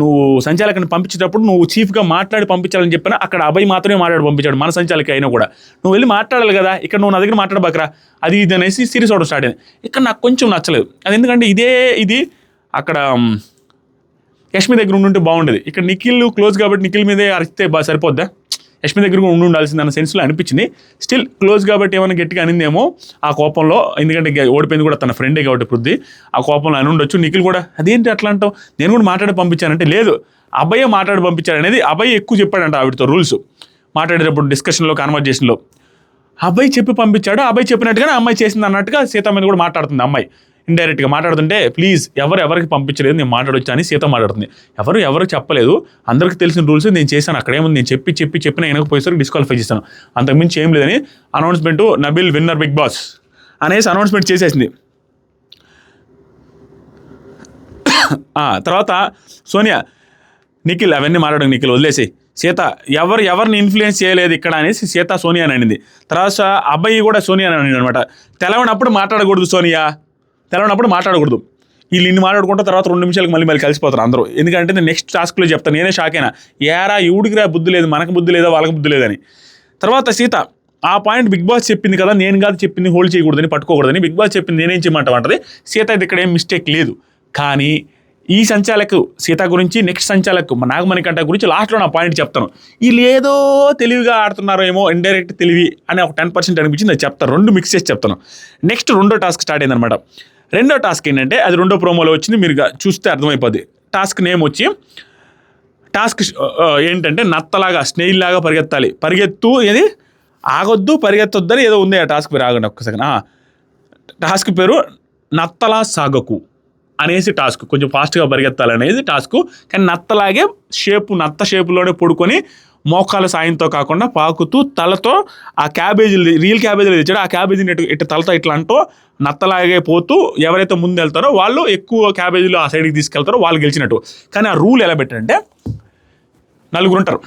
నువ్వు సంచాలకని పంపించేటప్పుడు నువ్వు చీఫ్గా మాట్లాడి పంపించాలని చెప్పినా అక్కడ అబ్బాయి మాత్రమే మాట్లాడి పంపించాడు మన సంచాలకి అయినా కూడా. నువ్వు వెళ్ళి మాట్లాడాలి కదా ఇక్కడ నువ్వు నా దగ్గర మాట్లాడబాకరా? అది ఇది అనేసి సిరీస్ అవడం స్టార్ట్ అయింది. ఇక్కడ నాకు కొంచెం నచ్చలేదు. అది ఎందుకంటే ఇదే ఇది అక్కడ యష్మి దగ్గర ఉండుంటే బాగుండేది. ఇక్కడ నిఖిల్ క్లోజ్ కాబట్టి నిఖిల్ మీదే అరిస్తే బాగా సరిపోద్దా? యష్మి దగ్గర కూడా ఉండి ఉండాల్సింది అన్న సెన్స్లో అనిపించింది. స్టిల్ క్లోజ్ కాబట్టి ఏమైనా గట్టిగా అనిందేమో ఆ కోపంలో ఎందుకంటే గె- ఓడిపోయింది కూడా తన ఫ్రెండే కాబట్టి పృథ్వీ ఆ కోపంలో అని ఉండొచ్చు నిఖిల్ కూడా. అదేంటి అట్లా అంటావు? నేను కూడా మాట్లాడి పంపించానంటే లేదు. అబ్బాయే మాట్లాడి పంపించాడు అనేది అబ్బాయి ఎక్కువ చెప్పాడంట ఆవిడతో రూల్స్ మాట్లాడేటప్పుడు డిస్కషన్లో కాన్వర్జేషన్లో అబ్బాయి చెప్పి పంపించాడు అబ్బాయి చెప్పినట్టుగానే అమ్మాయి చేసింది అన్నట్టుగా సీత మీద కూడా మాట్లాడుతుంది అమ్మాయి. ఇండైరెక్ట్గా మాట్లాడుతుంటే ప్లీజ్ ఎవరు ఎవరికి పంపించలేదు నేను మాట్లాడొచ్చా అని సీత మాట్లాడుతుంది. ఎవరు ఎవరు చెప్పలేదు అందరికీ తెలిసిన రూల్స్ నేను చేశాను అక్కడేముంది నేను చెప్పి చెప్పి చెప్పిన వెనక పోయేసరికి డిస్క్వాలిఫై చేశాను. అంతకుమించి ఏం లేదని announcement Nabeel winner big boss అనేసి అనౌన్స్మెంట్ చేసేసింది. తర్వాత సోనియా నిఖిల్ అవన్నీ మాట్లాడు నిఖిల్ వదిలేసి. సీత ఎవరు ఎవరిని ఇన్ఫ్లుయెన్స్ చేయలేదు ఇక్కడ అనేసి సీత సోనియా అని అనింది. తర్వాత అబ్బాయి కూడా సోనియా అని అనమాట తెలవనప్పుడు మాట్లాడకూడదు సోనియా. తెలవనప్పుడు మాట్లాడకూడదు. వీళ్ళు ఇన్ని మాట్లాడుకుంటే తర్వాత రెండు నిమిషాలకు మళ్ళీ మళ్ళీ కలిసిపోతారు అందరూ. ఎందుకంటే నేను నెక్స్ట్ టాస్క్లో చెప్తాను. నేనే షాక్ అయినా. ఏరా ఇవుడికి రా బుద్ధి లేదు? మనకు బుద్ధి లేదా? వాళ్ళకి బుద్ధి లేదని తర్వాత సీత ఆ పాయింట్ బిగ్ బాస్ చెప్పింది కదా? నేను కాదు చెప్పింది హోల్డ్ చేయకూడదని పట్టుకోకూడదని. బిగ్ బాస్ చెప్పింది నేనేం చేయమంటామంటది సీత అయితే ఇక్కడ ఏం మిస్టేక్ లేదు. కానీ ఈ సంచాలకు సీత గురించి నెక్స్ట్ సంచాలకు నాగమణికంట గురించి లాస్ట్లో నా పాయింట్ చెప్తాను. వీళ్ళు ఏదో తెలివిగా ఆడుతున్నారో ఏమో ఇండైరెక్ట్ తెలివి అని ఒక టెన్ పర్సెంట్ అనిపించింది అది చెప్తాను రెండు మిక్స్ చేసి చెప్తాను. నెక్స్ట్ రెండో టాస్క్ స్టార్ట్ అయిందనమాట రెండో టాస్క్ ఏంటంటే అది రెండో ప్రోమోలో వచ్చింది మీరు చూస్తే అర్థమైపోద్ది. టాస్క్ నేమ్ వచ్చి టాస్క్ ఏంటంటే నత్తలాగా స్నేహిల్ లాగా పరిగెత్తాలి. పరిగెత్తు ఏది? ఆగొద్దు పరిగెత్తొద్దని ఏదో ఉంది ఆ టాస్క్ పేరు. ఆగండి ఒక్క సెకండ్. టాస్క్ పేరు నత్తలా సాగకు అనేసి టాస్క్. కొంచెం ఫాస్ట్గా పరిగెత్తాలనేది టాస్క్. కానీ నత్తలాగే షేపు నత్త షేపులోనే పడుకొని మోకాల సాయంతో కాకుండా పాకుతూ తలతో ఆ క్యాబేజీలు రియల్ క్యాబేజీలు తెచ్చాడు. ఆ క్యాబేజీని ఇటు ఇటు తలతో ఇట్లా అంటూ నత్తలాగే పోతూ ఎవరైతే ముందు వెళ్తారో వాళ్ళు ఎక్కువ క్యాబేజీలు ఆ సైడ్కి తీసుకెళ్తారో వాళ్ళు గెలిచినట్టు. కానీ ఆ రూల్ ఎలా పెట్టారంటే నలుగురు ఉంటారు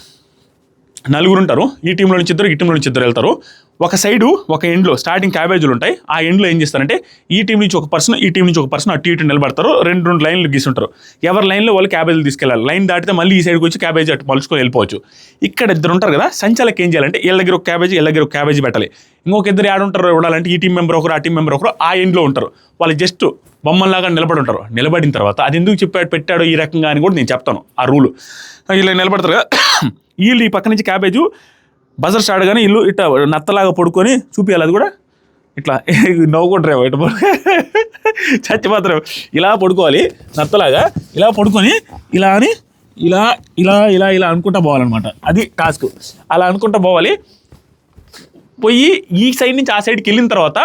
నలుగురు ఉంటారు ఈ టీంలో నుంచి ఇద్దరు ఈ టీంలో నుంచి ఇద్దరు వెళ్తారు. ఒక సైడు ఒక ఎండ్లో స్టార్టింగ్ క్యాబేజీలు ఉంటాయి. ఆ ఎండ్లో ఏం చేస్తారంటే ఈ టీం నుంచి ఒక పర్సన్ ఈ టీం నుంచి ఒక పర్సన్ అటు ఇటు నిలబడతారు. రెండు రెండు లైన్లు గీసుంటారు ఎవరి లైన్లో వాళ్ళు క్యాబేజీలు తీసుకెళ్ళాలి. లైన్ దాటితే మళ్ళీ ఈ సైడ్కి వచ్చి క్యాబేజీ అటు మలుచుకొని వెళ్ళిపోవచ్చు. ఇక్కడ ఇద్దరు ఉంటారు కదా సంచాలకు ఏం చేయాలంటే వీళ్ళ దగ్గర ఒక క్యాబేజీ వీళ్ళ దగ్గర ఒక క్యాబేజీ పెట్టాలి. ఇంకొక ఇద్దరు ఆడుంటారు ఉంటారు ఈ టీం మెంబర్ ఒకరు ఆ టీం మెంబర్ ఒకరు ఆ ఎండ్లో ఉంటారు. వాళ్ళు జస్ట్ బొమ్మల్లాగా నిలబడి ఉంటారు. నిలబడిన తర్వాత అది ఎందుకు చెప్పాడు పెట్టాడో ఈ రకంగా అని కూడా నేను చెప్తాను. ఆ రూలు. ఇలా నిలబడతారు కదా వీళ్ళు ఈ పక్క నుంచి క్యాబేజు బజర్ స్టార్ట్ కానీ ఇల్లు ఇట్లా నత్తలాగా పడుకొని చూపించాలి అది కూడా. ఇట్లా నవ్వుకుంటారేమో ఇటు చచ్చి మాత్రం ఇలా పడుకోవాలి నత్తలాగా ఇలా పడుకొని ఇలా అని ఇలా ఇలా ఇలా ఇలా అనుకుంటా పోవాలన్నమాట. అది టాస్క్ అలా అనుకుంటా పోవాలి. పోయి ఈ సైడ్ నుంచి ఆ సైడ్కి వెళ్ళిన తర్వాత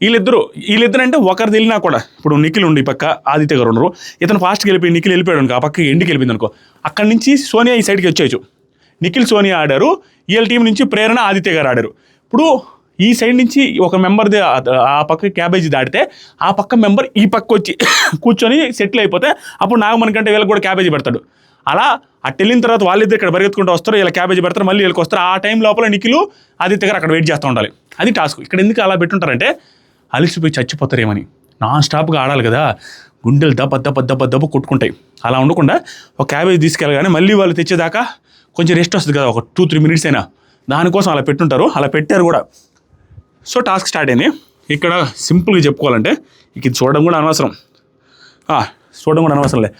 వీళ్ళిద్దరు వీళ్ళిద్దరు అంటే ఒకరు తెలినా కూడా ఇప్పుడు నిఖిల్ ఉండి పక్క ఆదిత్య గారు ఉండరు ఇతను ఫాస్ట్కి వెళ్ళిపోయి నిఖిల్ వెళ్ళిపోయాడు అనుకో ఆ పక్క ఎండికి వెళ్ళిపోయింది అనుకో అక్కడి నుంచి సోనియా ఈ సైడ్కి వచ్చేయచ్చు. నిఖిల్ సోనియా ఆడారు. వీళ్ళ టీం నుంచి ప్రేరణ ఆదిత్య గారు ఆడారు. ఇప్పుడు ఈ సైడ్ నుంచి ఒక మెంబర్ది ఆ- ఆ పక్క క్యాబేజీ దాటితే ఆ పక్క మెంబర్ ఈ పక్క వచ్చి కూర్చొని సెటిల్ అయిపోతే అప్పుడు నాగమణి కంటే వీళ్ళకి కూడా క్యాబేజీ పెడతాడు. అలా అటు వెళ్ళిన తర్వాత వాళ్ళిద్దరు ఇక్కడ పరిగెత్తుకుంటూ వస్తారు ఇలా క్యాబేజీ పెడతారు మళ్ళీ వీళ్ళకి వస్తారు. ఆ టైం లోపల నిఖిలు ఆదిత్య గారు అక్కడ వెయిట్ చేస్తూ ఉండాలి. అది టాస్క్. ఇక్కడ ఎందుకు అలా పెట్టుంటారంటే అలసిపోయి చచ్చిపోతారేమని. నాన్ స్టాప్గా ఆడాలి కదా. గుండెలు దెబ్బ దెబ్బ దెబ్బ దెబ్బ కొట్టుకుంటాయి. అలా ఉండకుండా ఒక క్యాబేజ్ తీసుకెళ్ళగానే మళ్ళీ వాళ్ళు తెచ్చేదాకా కొంచెం రెస్ట్ వస్తుంది కదా ఒక టూ త్రీ మినిట్స్ అయినా. దానికోసం అలా పెట్టుంటారు అలా పెట్టారు కూడా. సో టాస్క్ స్టార్ట్ అయింది. ఇక్కడ సింపుల్గా చెప్పుకోవాలంటే ఇక ఇది చూడడం కూడా అనవసరం. చూడడం కూడా అనవసరంలే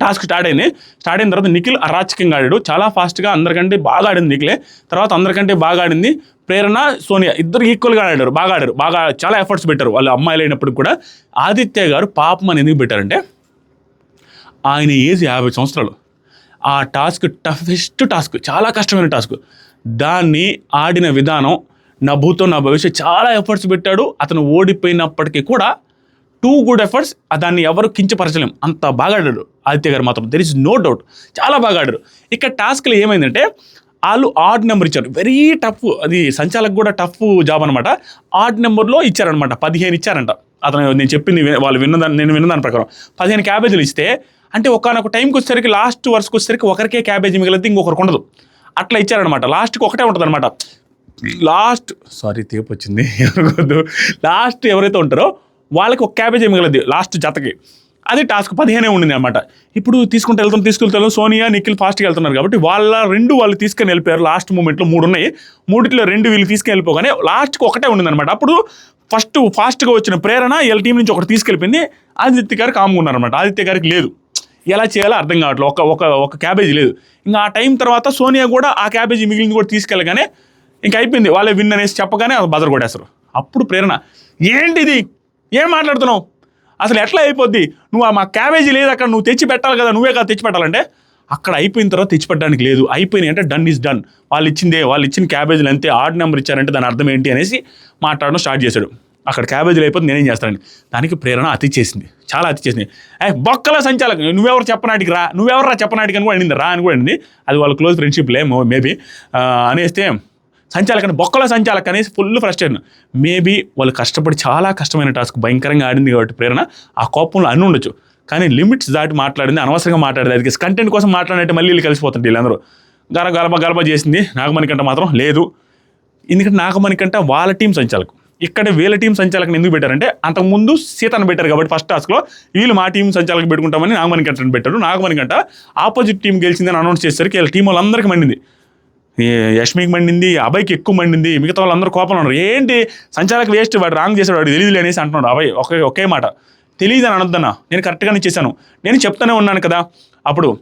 టాస్క్ స్టార్ట్ అయింది. స్టార్ట్ అయిన తర్వాత నిఖిల్ అరాచకంగా ఆడాడు. చాలా ఫాస్ట్గా అందరికంటే బాగా ఆడింది నిఖిలే. తర్వాత అందరికంటే బాగా ఆడింది ప్రేరణ సోనియా. ఇద్దరు ఈక్వల్గా ఆడారు బాగా ఆడారు. బాగా చాలా ఎఫర్ట్స్ పెట్టారు వాళ్ళు అమ్మాయిలు అయినప్పుడు కూడా. ఆదిత్య గారు పాపం అని ఎందుకు పెట్టారంటే ఆయన ఏజ్ యాభై సంవత్సరాలు. ఆ టాస్క్ టఫెస్ట్ టాస్క్ చాలా కష్టమైన టాస్క్. దాన్ని ఆడిన విధానం నా భూతో నా భవిష్యత్ చాలా ఎఫర్ట్స్ పెట్టాడు. అతను ఓడిపోయినప్పటికీ కూడా టూ గుడ్ ఎఫర్ట్స్ దాన్ని ఎవరు కించపరచలేం. అంత బాగా ఆడాడు ఆదిత్య గారు మాత్రం. దెర్ ఇస్ నో డౌట్ చాలా బాగా ఆడారు ఇక్కడ టాస్క్లో ఏమైందంటే వాళ్ళు ఆడ్ నెంబర్ ఇచ్చారు. వెరీ టఫ్ అది సంచాలకు కూడా టఫ్ జాబ్ అనమాట ఆడ్ నెంబర్లో ఇచ్చారనమాట పదిహేను ఇచ్చారంట. అతను నేను చెప్పింది వాళ్ళు విన్నదాన్ని నేను విన్నదాని ప్రకారం. పదిహేను క్యాబేజీలు ఇస్తే అంటే ఒకనొక టైంకి వచ్చేసరికి లాస్ట్ వరుసకు వచ్చేసరికి ఒకరికే క్యాబేజీ మిగిలింది ఇంకొకరికి ఉండదు. అట్లా ఇచ్చారనమాట లాస్ట్కి ఒకటే ఉంటుంది అనమాట లాస్ట్ సారీ తేపు వచ్చింది ఎవరికొద్దు లాస్ట్ ఎవరైతే ఉంటారో వాళ్ళకి ఒక క్యాబేజీ మిగిలింది లాస్ట్ జతకి. అది టాస్క్ పదిహేనే ఉండింది అనమాట ఇప్పుడు తీసుకుంటూ వెళ్తాం తీసుకెళ్తాం సోనియా నిఖిల్ ఫాస్ట్గా వెళ్తున్నారు కాబట్టి వాళ్ళ రెండు వాళ్ళు తీసుకుని వెళ్ళిపోయారు లాస్ట్ మూమెంట్లో. మూడు ఉన్నాయి. మూడిట్లో రెండు వీళ్ళు తీసుకుని వెళ్ళిపోగానే లాస్ట్కి ఒకటే ఉండింది అనమాట అప్పుడు ఫస్ట్ ఫాస్ట్గా వచ్చిన ప్రేరణ వీళ్ళ టీం నుంచి ఒకటి తీసుకెళ్ళిపోయింది. ఆదిత్య గారికి ఆముకున్నారనమాట ఆదిత్య గారికి లేదు. ఎలా చేయాలో అర్థం కావట్లేదు. ఒక ఒక ఒక క్యాబేజీ లేదు. ఇంకా ఆ టైం తర్వాత సోనియా కూడా ఆ క్యాబేజీ మిగిలింది కూడా తీసుకెళ్ళగానే ఇంకా అయిపోయింది. వాళ్ళే విన్ అనేసి చెప్పగానే బదర్ కొట్టేస్తారు. అప్పుడు ప్రేరణ. ఏంటిది? ఏం మాట్లాడుతున్నావు? అసలు ఎట్లా అయిపోద్ది? నువ్వు ఆ మా క్యాబేజీ లేదు అక్కడ నువ్వు తెచ్చి పెట్టాలి కదా నువ్వే కదా తెచ్చి పెట్టాలంటే అక్కడ అయిపోయిన తర్వాత తెచ్చిపెట్టడానికి లేదు. అయిపోయినాయి అంటే డన్ ఇస్ డన్ వాళ్ళు ఇచ్చిందే వాళ్ళు ఇచ్చిన క్యాబేజీలు అంతే ఆర్డ్ నెంబర్ ఇచ్చారంటే దాని అర్థం ఏంటి అనేసి మాట్లాడడం స్టార్ట్ చేశాడు. అక్కడ క్యాబేజీలు అయిపోతే నేనేం చేస్తానండి? దానికి ప్రేరణ అతి చేసింది. చాలా అతి చేసింది. ఏ బొక్కల సంచాలకు నువ్వెవరు చెప్పనాటికి రా నువ్వెవరు రా చెప్పనాటికి అని కూడా అనింది రా అని కూడా అనింది. అది వాళ్ళ క్లోజ్ ఫ్రెండ్షిప్ లేమో మేబీ. అనేస్తే సంచాలకని బొక్కల సంచాలక అనేసి ఫుల్ ఫ్రస్ట్రేషన్. మేబీ వాళ్ళు కష్టపడి చాలా కష్టమైన టాస్క్ భయంకరంగా ఆడింది కాబట్టి ప్రేరణ ఆ కోపంలో అన్ని ఉండొచ్చు. కానీ లిమిట్స్ దాటి మాట్లాడింది అనవసరంగా మాట్లాడేది అది కంటెంట్ కోసం మాట్లాడినట్టు మళ్ళీ వీళ్ళు కలిసిపోతుంది వీళ్ళందరూ. గర గలబ గలబ చేసింది నాగమణికంట మాత్రం లేదు. ఎందుకంటే నాగమణికంట వాళ్ళ టీం సంచాలకు ఇక్కడ వీళ్ళ టీం సంచాలకుని ఎందుకు పెట్టారంటే అంతకుముందు సీతను పెట్టారు కాబట్టి ఫస్ట్ టాస్క్లో వీళ్ళు మా టీం సంచాలకు పెట్టుకుంటామని నాగమణికంటని పెట్టారు. నాగమణికంట ఆపోజిట్ టీం గెలిచిందని అనౌన్స్ చేసేసరికి వీళ్ళ టీం వాళ్ళందరికీ మండింది. యష్మికి మండింది అభయ్కి ఎక్కువ మండింది మిగతా వాళ్ళందరూ కోపంలో ఉన్నారు. ఏంటి? సంచాలక వేస్ట్ వాడు రాంగ్ చేశాడు వాడు తెలియదు అనేసి అంటున్నాడు. అభయ్ ఒకే ఒకే మాట. తెలియదు అని అనొద్దన్నా. నేను కరెక్ట్గానే చేశాను. నేను చెప్తానే ఉన్నాను కదా. అప్పుడు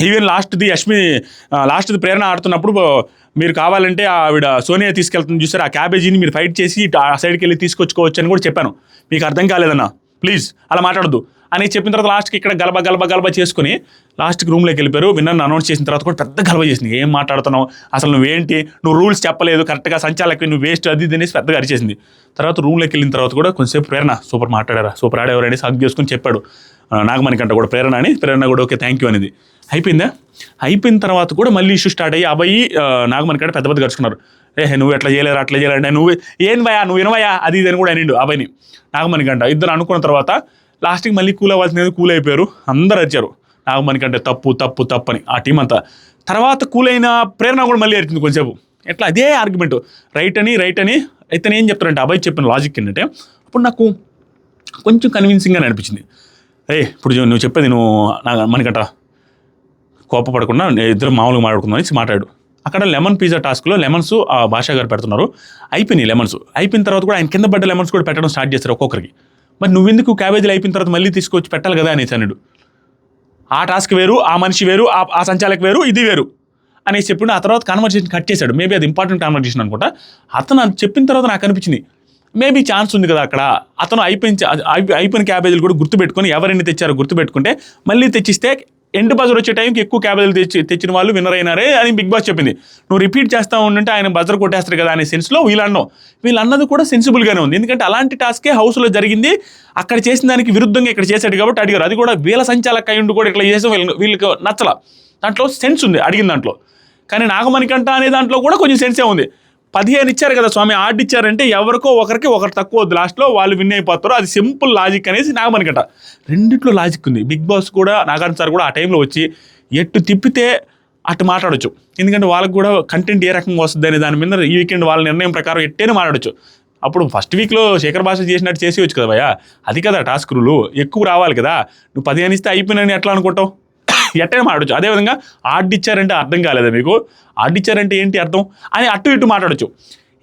ఈవెన్ లాస్ట్ది యష్మి లాస్ట్ది ప్రేరణ ఆడుతున్నప్పుడు మీరు కావాలంటే ఆవిడ సోనియా తీసుకెళ్తుంది చూసారు? ఆ క్యాబేజీని మీరు ఫైట్ చేసి ఇటు ఆ సైడ్కి వెళ్ళి తీసుకొచ్చుకోవచ్చు అని కూడా చెప్పాను. మీకు అర్థం కాలేదన్న? ప్లీజ్ అలా మాట్లాడద్దు. అని చెప్పిన తర్వాత లాస్ట్కి ఇక్కడ గలబ గలబ గలబ చేసుకుని లాస్ట్కి రూమ్లోకి వెళ్ళిపోయారు. విన్నర్ని అనౌన్స్ చేసిన తర్వాత కూడా పెద్ద గలబ చేసింది. ఏం మాట్లాడుతున్నావు? అసలు నువ్వేంటి? నువ్వు రూల్స్ చెప్పలేదు కరెక్ట్గా సంచాలకి నువ్వు వేస్ట్ అది ఇది పెద్దగా అరిచేసింది. తర్వాత రూమ్లోకి వెళ్ళిన తర్వాత కూడా కొంచెంసేపు ప్రేరణ సూపర్ మాట్లాడారా? సూపర్ ఆడేవారు అనేసి హక్ చేసుకుని చెప్పాడు. నాగమణికంట నాగమణి కంట కూడా ప్రేరణ అని ప్రేరణ కూడా ఓకే థ్యాంక్ యూ అనేది. అయిపోయిందా? అయిపోయిన తర్వాత కూడా మళ్ళీ ఇష్యూ స్టార్ట్ అయ్యి అబ్బాయి నాగమణి కంటే పెద్ద పెద్ద గడుచుకున్నారు. ఏ నువ్వు ఎట్లా చేయలేరు అట్లా చేయలేరు నువ్వు ఏం భయా నువ్వు వినవయా అది ఇది అని కూడా అనిండు అబ్బాయిని నాగమణి కంట ఇద్దరు అనుకున్న తర్వాత లాస్ట్కి మళ్ళీ కూల్ అవ్వాల్సింది కూల్ అయిపోయారు. అందరు వచ్చారు నాగమణి కంటే తప్పు తప్పు తప్పు అని ఆ టీం అంతా. తర్వాత కూల్ అయిన ప్రేరణ కూడా మళ్ళీ అరిచింది కొంచెంసేపు ఎట్లా అదే ఆర్గ్యుమెంట్ రైట్ అని రైట్ అని. అయితే ఏం చెప్తారంటే అబ్బాయి చెప్పిన లాజిక్ ఏంటంటే అప్పుడు నాకు కొంచెం కన్విన్సింగ్గా అనిపించింది. ఏ ఇప్పుడు నువ్వు చెప్పేది నువ్వు నా మనకట కోపపడకుండా ఇద్దరు మామూలుగా మాట్లాడుకుందాం అనేసి మాట్లాడు అక్కడ లెమన్ పిజ్జా టాస్క్లో లెమన్స్ ఆ భాషా గారు పెడుతున్నారు. అయిపోయినాయి లెమన్స్. అయిపోయిన తర్వాత కూడా ఆయన కింద పడ్డ లెమన్స్ కూడా పెట్టడం స్టార్ట్ చేస్తారు ఒక్కొక్కరికి. మరి నువ్వెందుకు క్యాబేజీలు అయిపోయిన తర్వాత మళ్ళీ తీసుకొచ్చి పెట్టాలి కదా అనేసి అన్నాడు. ఆ టాస్క్ వేరు ఆ మనిషి వేరు ఆ ఆ సంచాలక్ వేరు ఇది వేరు అనేసి చెప్పిండు ఆ తర్వాత కన్వర్జేషన్ కట్ చేశాడు. మేబీ అది ఇంపార్టెంట్ కన్వర్జేషన్ అనుకుంటా. అతను చెప్పిన తర్వాత నాకు అనిపించింది. మేబీ ఛాన్స్ ఉంది కదా అక్కడ. అతను అయిపోయిన అయిపోయిన క్యాబేజీలు కూడా గుర్తుపెట్టుకొని ఎవరిని తెచ్చారో గుర్తుపెట్టుకుంటే మళ్ళీ తెచ్చిస్తే ఎండ్ బజర్ వచ్చే టైంకి ఎక్కువ క్యాబేజీలు తెచ్చి తెచ్చిన వాళ్ళు విన్నర్ అయినారే అని బిగ్ బాస్ చెప్పింది. నువ్వు రిపీట్ చేస్తా ఉంటే ఆయన బజర్ కొట్టేస్తారు కదా అనే సెన్స్లో వీళ్ళు అన్నావు వీళ్ళు అన్నది కూడా సెన్సిబుల్గానే ఉంది. ఎందుకంటే అలాంటి టాస్కే హౌస్లో జరిగింది. అక్కడ చేసిన దానికి విరుద్ధంగా ఇక్కడ చేశాడు కాబట్టి అడిగారు. అది కూడా వీళ్ళ సంచాలక అయ్యుండి కూడా ఇట్లా చేసాం వీళ్ళకి వీళ్ళకి నచ్చల. దాంట్లో సెన్స్ ఉంది అడిగిన దాంట్లో. కానీ నాగమణికంట అనే దాంట్లో కూడా కొంచెం సెన్సే ఉంది. పదిహేను ఇచ్చారు కదా స్వామి ఆర్డ్ ఇచ్చారంటే ఎవరికో ఒకరికి ఒకరు తక్కువ లాస్ట్లో వాళ్ళు విన్ అయిపోతారు. అది సింపుల్ లాజిక్ అనేసి నాగమణికంట రెండిట్లో లాజిక్ ఉంది. బిగ్ బాస్ కూడా నాగార్జున సార్ కూడా ఆ టైంలో వచ్చి ఎట్టు తిప్పితే అటు మాట్లాడొచ్చు. ఎందుకంటే వాళ్ళకి కూడా కంటెంట్ ఏ రకంగా వస్తుంది అనే దాని మీద ఈ వీకెండ్ వాళ్ళ నిర్ణయం ప్రకారం ఎట్టేనే మాట్లాడొచ్చు. అప్పుడు ఫస్ట్ వీక్లో శేఖర్ భాష చేసినట్టు చేసేయచ్చు కదా భయ్యా. అది కదా టాస్క్ రూలు ఎక్కువ రావాలి కదా. నువ్వు పదిహేను ఇస్తే అయిపోయినని ఎట్లా అనుకుంటావు? ఎట్టైనా మాట్లాడచ్చు. అదేవిధంగా ఆడిచ్చారంటే అర్థం కాలేదా మీకు? ఆడిచ్చారంటే ఏంటి అర్థం? అని అటు ఇటు మాట్లాడచ్చు.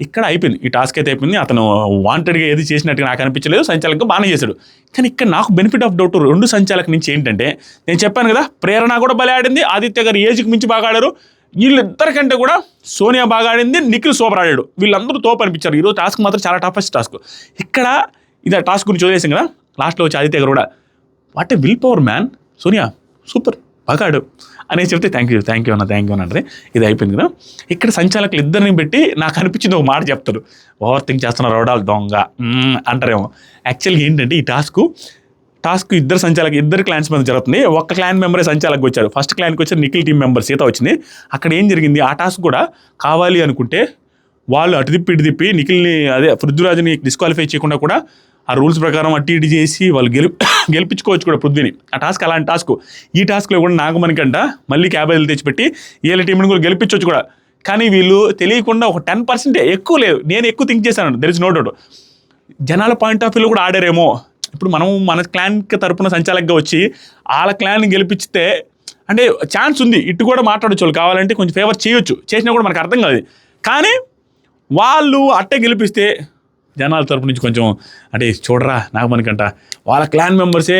ఇక్కడ అయిపోయింది. ఈ టాస్క్ అయితే అయిపోయింది. అతను వాంటెడ్గా ఏది చేసినట్టుగా నాకు అనిపించలేదు. సంచాలకు బాగానే చేశాడు. కానీ ఇక్కడ నాకు బెనిఫిట్ ఆఫ్ డౌట్ రెండు సంచాలక నుంచి ఏంటంటే నేను చెప్పాను కదా ప్రేరణ కూడా బలి ఆడింది. ఆదిత్య గారు ఏజ్కి మించి బాగా ఆడారు. వీళ్ళిద్దరికంటే కూడా సోనియా బాగా ఆడింది. నిఖిల్ సూపర్ ఆడాడు. వీళ్ళందరూ తోపు అనిపించారు. ఈరోజు టాస్క్ మాత్రం చాలా టఫెస్ట్ టాస్క్. ఇక్కడ ఇది ఆ టాస్క్ గురించి వదిలేసాం కదా. లాస్ట్లో వచ్చి ఆదిత్య గారు కూడా. What a will power man Sonia super పగాడు. అనేసి చెప్తే థ్యాంక్ యూ థ్యాంక్ యూ అన్న థ్యాంక్ యూ అన్న అంటే ఇది అయిపోయింది కదా. ఇక్కడ సంచాలకులు ఇద్దరిని పెట్టి నాకు అనిపించింది ఒక మాట చెప్తారు. ఓవర్ థింక్ చేస్తున్నారు రోడాలు దొంగ. అంటారేమో. యాక్చువల్గా ఏంటంటే ఈ టాస్క్ టాస్క్ ఇద్దరు సంచాలక ఇద్దరు క్లాన్స్ మీద జరుగుతుంది. ఒక్క క్లాన్ మెంబరే సంచాలకు వచ్చారు ఫస్ట్ క్లాన్కి వచ్చారు నిఖిల్ టీం మెంబర్ సీత వచ్చింది. అక్కడ ఏం జరిగింది? ఆ టాస్క్ కూడా కావాలి అనుకుంటే వాళ్ళు అటు తిప్పి ఇటు తిప్పి నిఖిల్ని అదే పృథ్వీరాజుని డిస్క్వాలిఫై చేయకుండా కూడా ఆ రూల్స్ ప్రకారం అటు ఇటు చేసి వాళ్ళు గెలి గెలిపించుకోవచ్చు కూడా పృథ్వీని. ఆ టాస్క్ అలాంటి టాస్క్. ఈ టాస్క్లో కూడా నాగమణికంట మళ్ళీ క్యాబేజీలు తెచ్చిపెట్టి ఏళ్ళ టీంని కూడా గెలిపించవచ్చు కూడా. కానీ వీళ్ళు తెలియకుండా ఒక టెన్ పర్సెంటే ఎక్కువ లేదు నేను ఎక్కువ థింక్ చేశాను. దెర్ ఇస్ నో డౌట్ జనాల పాయింట్ ఆఫ్ వ్యూలో కూడా ఆడారేమో. ఇప్పుడు మనం మన క్లాన్కి తరపున సంచాలకుగా వచ్చి వాళ్ళ క్లాన్ని గెలిపిస్తే అంటే ఛాన్స్ ఉంది. ఇటు కూడా మాట్లాడచ్చు. వాళ్ళు కావాలంటే కొంచెం ఫేవర్ చేయొచ్చు. చేసినా కూడా మనకు అర్థం కాదు. కానీ వాళ్ళు అట్టే గెలిపిస్తే జనాల తరపు నుంచి కొంచెం అంటే చూడరా నాగమణికంట వాళ్ళ క్లాన్ మెంబర్సే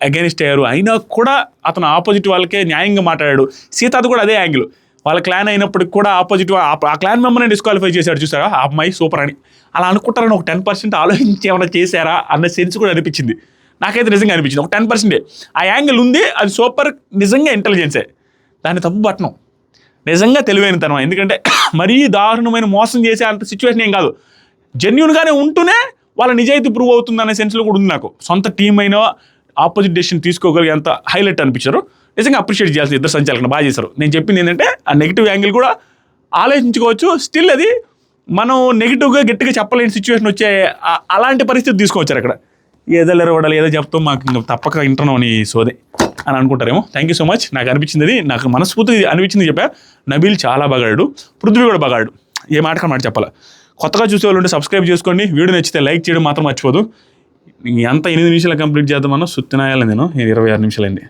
అగెనిస్ట్ అయ్యారు. అయినా కూడా అతను ఆపోజిట్ వాళ్ళకే న్యాయంగా మాట్లాడాడు. సీతాది కూడా అదే యాంగిల్. వాళ్ళ క్లాన్ అయినప్పటికి కూడా ఆపోజిట్ ఆ క్లాన్ మెంబర్ని డిస్క్వాలిఫై చేశాడు చూసారా ఆ అమ్మాయి సూపర్ అని. అలా అనుకుంటారని ఒక టెన్ పర్సెంట్ ఆలోచించి ఏమైనా చేశారా అన్న సెన్స్ కూడా అనిపించింది. నాకైతే నిజంగా అనిపించింది. ఒక టెన్ పర్సెంటే ఆ యాంగిల్ ఉంది అది సూపర్ నిజంగా ఇంటెలిజెన్సే దాన్ని తప్పు పట్టణం నిజంగా తెలివైనతనం ఎందుకంటే మరీ దారుణమైన మోసం చేసే అంత సిచ్యువేషన్ ఏం కాదు. జెన్యున్గానే ఉంటూనే వాళ్ళ నిజాయితీ ప్రూవ్ అవుతుంది అనే సెన్స్లో కూడా ఉంది నాకు. సొంత టీం అయినా ఆపోజిట్ డెసిషన్ తీసుకోగలిగే అంత హైలైట్ అనిపించారు. నిజంగా అప్రిషియేట్ చేయాల్సి ఇద్దరు సంచాలకులు బాగా చేశారు. నేను చెప్పింది ఏంటంటే ఆ నెగిటివ్ యాంగిల్ కూడా ఆలోచించుకోవచ్చు. స్టిల్ అది మనం నెగిటివ్గా గట్టిగా చెప్పలేని సిచ్యువేషన్ వచ్చే అలాంటి పరిస్థితి తీసుకొచ్చారు అక్కడ. ఏదో లేరవడాలి ఏదో చెప్తాం మాకు ఇంకా తప్పక ఇంటర్నో నీ సోదే అని అనుకుంటారేమో. థ్యాంక్ యూ సో మచ్ నాకు అనిపించింది అది నాకు మనస్ఫూర్తి అనిపించింది చెప్పా. నబీల్ చాలా బాగాడు పృథ్వీ కూడా బాగాడు. ఏ మాట మాట చెప్పాలి? కొత్తగా చూసే వాళ్ళు ఉంటే సబ్స్క్రైబ్ చేసుకోండి. వీడియో నచ్చితే లైక్ చేయడం మాత్రం మర్చిపోదు. ఎంత ఎనిమిది నిమిషాలు కంప్లీట్ చేద్దామన్నా సుత్తినాయాలి నేను. ఇరవై ఆరు నిమిషాలండి